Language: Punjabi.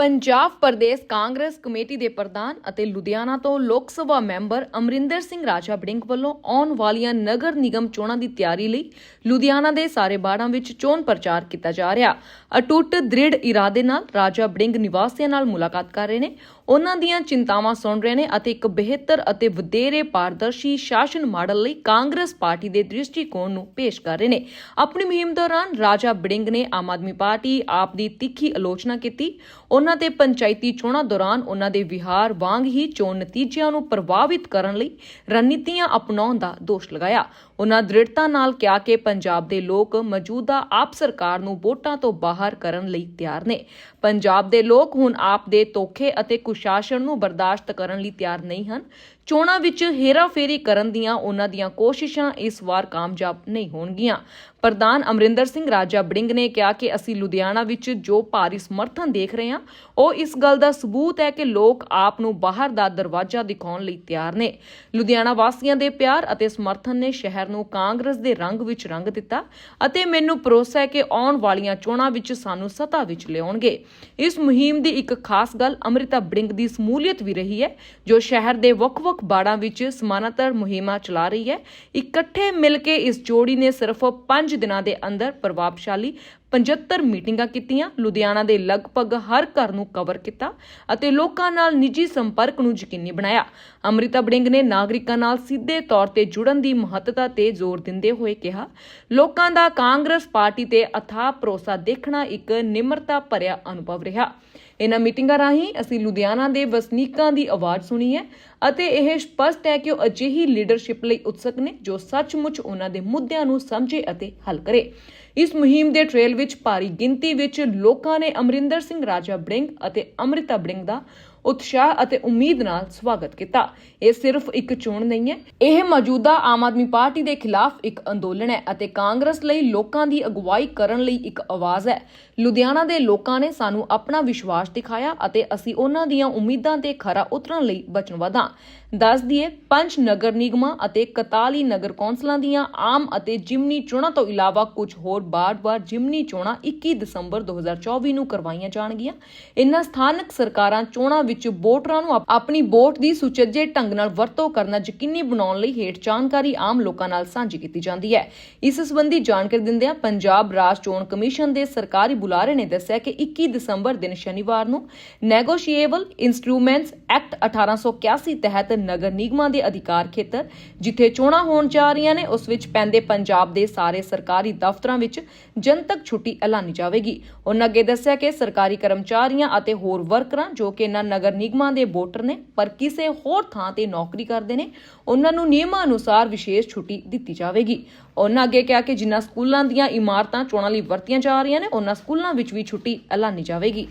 ਪੰਜਾਬ ਪ੍ਰਦੇਸ਼ ਕਾਂਗਰਸ ਕਮੇਟੀ ਦੇ ਪ੍ਰਧਾਨ ਅਤੇ ਲੁਧਿਆਣਾ ਤੋਂ ਲੋਕ ਸਭਾ ਮੈਂਬਰ ਅਮਰਿੰਦਰ ਸਿੰਘ ਰਾਜਾ ਬੜਿੰਗ ਵੱਲੋਂ ਆਉਣ ਵਾਲੀਆਂ ਨਗਰ ਨਿਗਮ ਚੋਣਾਂ ਦੀ ਤਿਆਰੀ ਲਈ ਲੁਧਿਆਣਾ ਦੇ ਸਾਰੇ ਬਾੜਾਂ ਵਿੱਚ ਚੋਣ ਪ੍ਰਚਾਰ ਕੀਤਾ ਜਾ ਰਿਹਾ। ਅਟੁੱਟ ਦ੍ਰਿੜ ਇਰਾਦੇ ਨਾਲ ਰਾਜਾ ਬੜਿੰਗ ਨਿਵਾਸੀਆਂ ਨਾਲ ਮੁਲਾਕਾਤ ਕਰ ਰਹੇ ਨੇ। ਉਹਨਾਂ ਦੀਆਂ ਚਿੰਤਾਵਾਂ ਸੁਣ ਰਹੇ ਨੇ ਅਤੇ ਇੱਕ ਬਿਹਤਰ ਅਤੇ ਵਧੇਰੇ ਪਾਰਦਰਸ਼ੀ ਸ਼ਾਸਨ ਮਾਡਲ ਲਈ ਕਾਂਗਰਸ ਪਾਰਟੀ ਦੇ ਦ੍ਰਿਸ਼ਟੀਕੋਣ ਨੂੰ ਪੇਸ਼ ਕਰ ਰਹੇ ਨੇ। ਆਪਣੀ ਮੁਹਿੰਮ ਦੌਰਾਨ ਰਾਜਾ ਬੜਿੰਗ ਨੇ ਆਮ ਆਦਮੀ ਪਾਰਟੀ ਆਪ ਦੀ ਤਿੱਖੀ ਆਲੋਚਨਾ ਕੀਤੀ। ਉਹਨਾਂ ਤੇ ਪੰਚਾਇਤੀ ਚੋਣਾਂ ਦੌਰਾਨ ਉਹਨਾਂ ਦੇ ਵਿਹਾਰ ਵਾਂਗ ਹੀ ਚੋਣ ਨਤੀਜਿਆਂ ਨੂੰ ਪ੍ਰਭਾਵਿਤ ਕਰਨ ਲਈ ਰਣਨੀਤੀਆਂ ਅਪਣਾਉਣ ਦਾ ਦੋਸ਼ ਲਗਾਇਆ। ਉਹਨਾਂ ਦ੍ਰਿੜਤਾ ਨਾਲ ਕਿਹਾ ਕਿ ਪੰਜਾਬ ਦੇ ਲੋਕ ਮੌਜੂਦਾ ਆਪ ਸਰਕਾਰ ਨੂੰ ਵੋਟਾਂ ਤੋਂ ਬਾਹਰ ਕਰਨ ਲਈ ਤਿਆਰ ਨੇ। ਪੰਜਾਬ ਦੇ ਲੋਕ ਹੁਣ ਆਪ ਦੇ ਧੋਖੇ ਅਤੇ ਕੁਸ਼ਾਸਨ ਨੂੰ ਬਰਦਾਸ਼ਤ ਕਰਨ ਲਈ ਤਿਆਰ ਨਹੀਂ ਹਨ। ਚੋਣਾਂ ਵਿੱਚ ਹੇਰਾਫੇਰੀ ਕਰਨ ਦੀਆਂ ਉਹਨਾਂ ਦੀਆਂ ਕੋਸ਼ਿਸ਼ਾਂ ਇਸ ਵਾਰ ਕਾਮਯਾਬ ਨਹੀਂ ਹੋਣਗੀਆਂ। ਪ੍ਰਧਾਨ ਅਮਰਿੰਦਰ ਸਿੰਘ ਰਾਜਾ ਬੜਿੰਗ ਨੇ ਕਿਹਾ ਕਿ ਅਸੀਂ ਲੁਧਿਆਣਾ ਵਿੱਚ ਜੋ ਭਾਰੀ ਸਮਰਥਨ ਦੇਖ ਰਹੇ ਹਾਂ, ਉਹ ਇਸ ਗੱਲ ਦਾ ਸਬੂਤ ਹੈ ਕਿ ਲੋਕ ਆਪ ਨੂੰ ਬਾਹਰ ਦਾ ਦਰਵਾਜ਼ਾ ਦਿਖਾਉਣ ਲਈ ਤਿਆਰ ਨੇ। ਲੁਧਿਆਣਾ ਵਾਸੀਆਂ ਦੇ ਪਿਆਰ ਅਤੇ ਸਮਰਥਨ ਨੇ ਸ਼ਹਿਰ ਨੂੰ ਕਾਂਗਰਸ ਦੇ ਰੰਗ ਵਿੱਚ ਰੰਗ ਦਿੱਤਾ ਅਤੇ ਮੈਨੂੰ ਭਰੋਸਾ ਹੈ ਕਿ ਆਉਣ ਵਾਲੀਆਂ ਚੋਣਾਂ ਵਿੱਚ ਸਾਨੂੰ ਸੱਤਾ ਵਿੱਚ ਲਿਆਉਣਗੇ। ਇਸ ਮੁਹਿੰਮ ਦੀ ਇੱਕ ਖਾਸ ਗੱਲ ਅੰਮ੍ਰਿਤਾ ਬੜਿੰਗ ਦੀ ਸਮੂਲੀਅਤ ਵੀ ਰਹੀ ਹੈ, ਜੋ ਸ਼ਹਿਰ ਦੇ ਵੱਖ-ਵੱਖ ਬਾੜਾਂ ਵਿੱਚ ਸਮਾਨਾਂਤਰ ਮੁਹਿੰਮਾਂ ਚਲਾ ਰਹੀ ਹੈ। ਇਕੱਠੇ ਮਿਲ ਕੇ ਇਸ ਜੋੜੀ ਨੇ ਸਿਰਫ 5 ਕੁਝ ਦਿਨਾਂ ਦੇ ਅੰਦਰ ਪ੍ਰਭਾਵਸ਼ਾਲੀ 75 ਮੀਟਿੰਗਾਂ ਕੀਤੀਆਂ, ਲੁਧਿਆਣਾ ਦੇ ਲਗਭਗ ਹਰ ਘਰ ਨੂੰ ਕਵਰ ਕੀਤਾ ਅਤੇ ਲੋਕਾਂ ਨਾਲ ਨਿੱਜੀ ਸੰਪਰਕ ਨੂੰ ਯਕੀਨੀ ਬਣਾਇਆ। ਅੰਮ੍ਰਿਤਾ ਬੜਿੰਗ ਨੇ ਨਾਗਰਿਕਾਂ ਨਾਲ ਸਿੱਧੇ ਤੌਰ ਤੇ ਜੁੜਨ ਦੀ ਮਹੱਤਤਾ ਤੇ ਜ਼ੋਰ ਦਿੰਦੇ ਹੋਏ ਕਿਹਾ, ਲੋਕਾਂ ਦਾ ਕਾਂਗਰਸ ਪਾਰਟੀ ਤੇ ਅਥਾਹ ਭਰੋਸਾ ਦੇਖਣਾ ਇੱਕ ਨਿਮਰਤਾ ਭਰਿਆ ਅਨੁਭਵ ਰਿਹਾ। ਇਹਨਾਂ ਮੀਟਿੰਗਾਂ ਰਾਹੀਂ ਅਸੀਂ ਲੁਧਿਆਣਾ ਦੇ ਵਸਨੀਕਾਂ ਦੀ ਆਵਾਜ਼ ਸੁਣੀ ਹੈ ਅਤੇ ਇਹ ਸਪਸ਼ਟ ਹੈ ਕਿ ਉਹ ਅਜਿਹੀ ਲੀਡਰਸ਼ਿਪ ਲਈ ਉਤਸਕ ਨੇ ਜੋ ਸੱਚਮੁੱਚ ਉਹਨਾਂ ਦੇ ਮੁੱਦਿਆਂ ਨੂੰ ਸਮਝੇ ਅਤੇ ਹੱਲ ਕਰੇ। ਇਸ ਮੁਹਿੰਮ ਦੇ ਟ੍ਰੇਲ ਵਿੱਚ ਭਾਰੀ ਗਿਣਤੀ ਵਿੱਚ ਲੋਕਾਂ ਨੇ ਅਮਰਿੰਦਰ ਸਿੰਘ ਰਾਜਾ ਬੜਿੰਗ ਅਤੇ ਅੰਮ੍ਰਿਤਾ ਬੜਿੰਗ ਦਾ ਉਤਸ਼ਾਹ ਅਤੇ ਉਮੀਦ ਨਾਲ ਸਵਾਗਤ ਕੀਤਾ। ਇਹ ਸਿਰਫ ਇੱਕ ਚੋਣ ਨਹੀਂ ਹੈ। ਇਹ ਮੌਜੂਦਾ ਆਮ ਆਦਮੀ ਪਾਰਟੀ ਦੇ ਖਿਲਾਫ ਇੱਕ ਅੰਦੋਲਨ ਹੈ ਅਤੇ ਕਾਂਗਰਸ ਲਈ ਲੋਕਾਂ ਦੀ ਅਗਵਾਈ ਕਰਨ ਲਈ ਇੱਕ ਆਵਾਜ਼ ਹੈ। ਲੁਧਿਆਣਾ ਦੇ ਲੋਕਾਂ ਨੇ ਸਾਨੂੰ ਆਪਣਾ ਵਿਸ਼ਵਾਸ ਦਿਖਾਇਆ ਅਤੇ ਅਸੀਂ ਉਹਨਾਂ ਦੀਆਂ ਉਮੀਦਾਂ ਤੇ ਖਰਾ ਉਤਰਨ ਲਈ ਵਚਨਬੱਧ ਹਾਂ ਦੱਸ ਦਈਏ, ਪੰਜ ਨਗਰ ਨਿਗਮਾਂ ਅਤੇ 41 ਨਗਰ ਕੌਂਸਲਾਂ ਦੀਆਂ ਆਮ ਅਤੇ ਜਿਮਨੀ ਚੋਣਾਂ ਤੋਂ ਇਲਾਵਾ ਕੁਝ ਹੋਰ ਬਾਰ-ਬਾਰ ਜਿਮਨੀ ਚੋਣਾਂ 21 ਦਸੰਬਰ 2024 ਨੂੰ ਕਰਵਾਈਆਂ ਜਾਣਗੀਆਂ। ਇਨ੍ਹਾਂ ਸਥਾਨਕ ਸਰਕਾਰਾਂ ਚੋਣਾਂ ਵਿੱਚ ਵੋਟਰਾਂ ਨੂੰ ਆਪਣੀ ਵੋਟ ਦੀ ਸੁਚੱਜੇ ਢੰਗ ਨਾਲ ਵਰਤੋਂ ਕਰਨਾ ਯਕੀਨੀ ਬਣਾਉਣ ਲਈ ਹੇਠ ਜਾਣਕਾਰੀ ਆਮ ਲੋਕਾਂ ਨਾਲ ਸਾਂਝੀ ਕੀਤੀ ਜਾਂਦੀ ਹੈ। ਇਸ ਸੰਬੰਧੀ ਜਾਣਕਾਰੀ ਦਿੰਦਿਆਂ ਪੰਜਾਬ ਰਾਜ ਚੋਣ ਕਮਿਸ਼ਨ ਦੇ ਸਰਕਾਰੀ ਬੁਲਾਰੇ ਨੇ ਦੱਸਿਆ ਕਿ 21 ਦਸੰਬਰ ਦਿਨ ਸ਼ਨੀਵਾਰ ਨੂੰ ਨੈਗੋਸ਼ੀਏਬਲ ਇਨਸਟਰੂਮੈਂਟਸ ਐਕਟ 1881 ਤਹਿਤ ਨਗਰ ਨਿਗਮਾਂ ਦੇ ਅਧਿਕਾਰ ਖੇਤਰ, ਜਿੱਥੇ ਚੋਣਾਂ ਹੋਣ ਜਾ ਰਹੀਆਂ ਨੇ, ਉਸ ਵਿੱਚ ਪੈਂਦੇ ਪੰਜਾਬ ਦੇ ਸਾਰੇ ਸਰਕਾਰੀ ਦਫ਼ਤਰਾਂ ਵਿੱਚ ਜਨਤਕ ਛੁੱਟੀ ਐਲਾਨੀ ਜਾਵੇਗੀ। ਉਹਨਾਂ ਅੱਗੇ ਦੱਸਿਆ ਕਿ ਸਰਕਾਰੀ ਕਰਮਚਾਰੀਆਂ ਅਤੇ ਹੋਰ ਵਰਕਰਾਂ ਜੋ ਕਿ ਇਹਨਾਂ ਨਗਰ ਨਿਗਮਾਂ ਦੇ ਵੋਟਰ ਨੇ, ਪਰ ਕਿਸੇ ਹੋਰ ਥਾਂ ਤੇ ਨੌਕਰੀ ਕਰਦੇ ਨੇ, ਉਹਨਾਂ ਨੂੰ ਨਿਯਮਾਂ ਅਨੁਸਾਰ ਵਿਸ਼ੇਸ਼ ਛੁੱਟੀ ਦਿੱਤੀ ਜਾਵੇਗੀ। ਉਹਨਾਂ ਅੱਗੇ ਕਿਹਾ ਕਿ ਜਿਨ੍ਹਾਂ ਸਕੂਲਾਂ ਦੀਆਂ ਇਮਾਰਤਾਂ ਚੋਣਾਂ ਲਈ ਵਰਤੀਆਂ ਜਾ ਰਹੀਆਂ ਨੇ, ਉਹਨਾਂ ਸਕੂਲਾਂ ਵਿੱਚ ਵੀ ਛੁੱਟੀ ਐਲਾਨੀ ਜਾਵੇਗੀ।